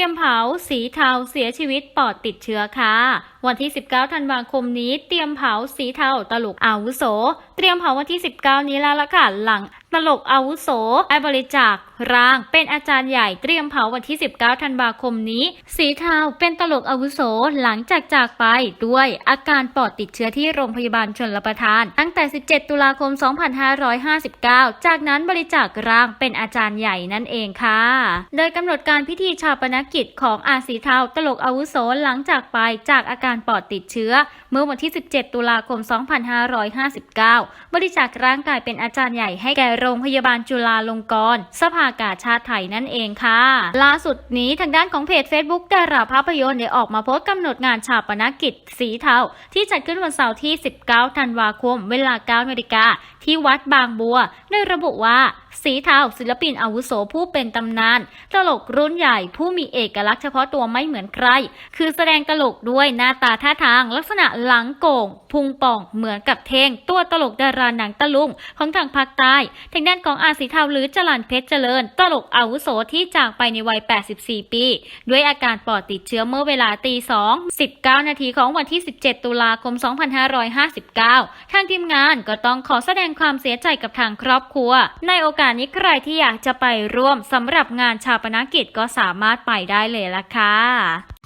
รียมเผา สีเทาเสียชีวิตปอดติดเชื้อค่ะ วันที่ 19 ธันวาคมนี้ เตรียมเผาสีเทาตลกอาวุโส เตรียมเผาวันที่ 19 นี้แล้วละค่ะ หลัง ตลกอาวุโสได้บริจาคร่าง เป็นอาจารย์ใหญ่เตรียมเผาวันที่ 19 ธันวาคมนี้ สีเทาเป็นตลกอาวุโสหลังจากจากไปด้วยอาการปอดติดเชื้อที่โรงพยาบาลชนรประทาน ตั้งแต่ 17 ตุลาคม 2559 จากนั้นบริจาคร่างเป็นอาจารย์ใหญ่นั่นเองค่ะ โดยกำหนดการพิธีชาปนกิจของอาสีเทาตลกอาวุโสหลังจากไปจากอาการปอดติดเชื้อ เมื่อวันที่ 17 ตุลาคม 2559 บริจาคร่างกายเป็นอาจารย์ใหญ่ให้แก่โรงพยาบาลจุฬาลงกรณ์สภากาชาติไทยนั่นเองค่ะ ล่าสุดนี้ทางด้านของเพจ Facebook ดาราภาพยนตร์ได้ออกมาโพสต์กำหนดงานชาปนกิจสีเทาที่จัดขึ้นวันเสาร์ที่ 19 ธันวาคม เวลา 9 นาฬิกาที่วัดบางบัวโดยระบุว่าสีเทาศิลปินอาวุโสผู้เป็นตำนาน ตลกรุ่นใหญ่ผู้มีเอกลักษณ์เฉพาะตัวไม่เหมือนใคร คือแสดงตลกด้วยหน้าตาท่าทาง ลักษณะหลังโก่งพุงป่องเหมือนกับเทง ตัวตลกดาราหนังตะลุงของทางภาคใต้ทางด้านของอาสีเทาหรือจรันเพชรเจริญ ตลกอาวุโสที่จากไปในวัย 84 ปี ด้วยอาการปอดติดเชื้อเมื่อเวลาตี2 19 นาทีของวันที่ 17 ตุลาคม 2559 ทางทีมงานก็ต้องขอแสดงความเสียใจกับทางครอบครัว ในโอกาสนี้ใครที่อยากจะไปร่วมสำหรับงานชาปนกิจก็สามารถไปได้เลยล่ะค่ะ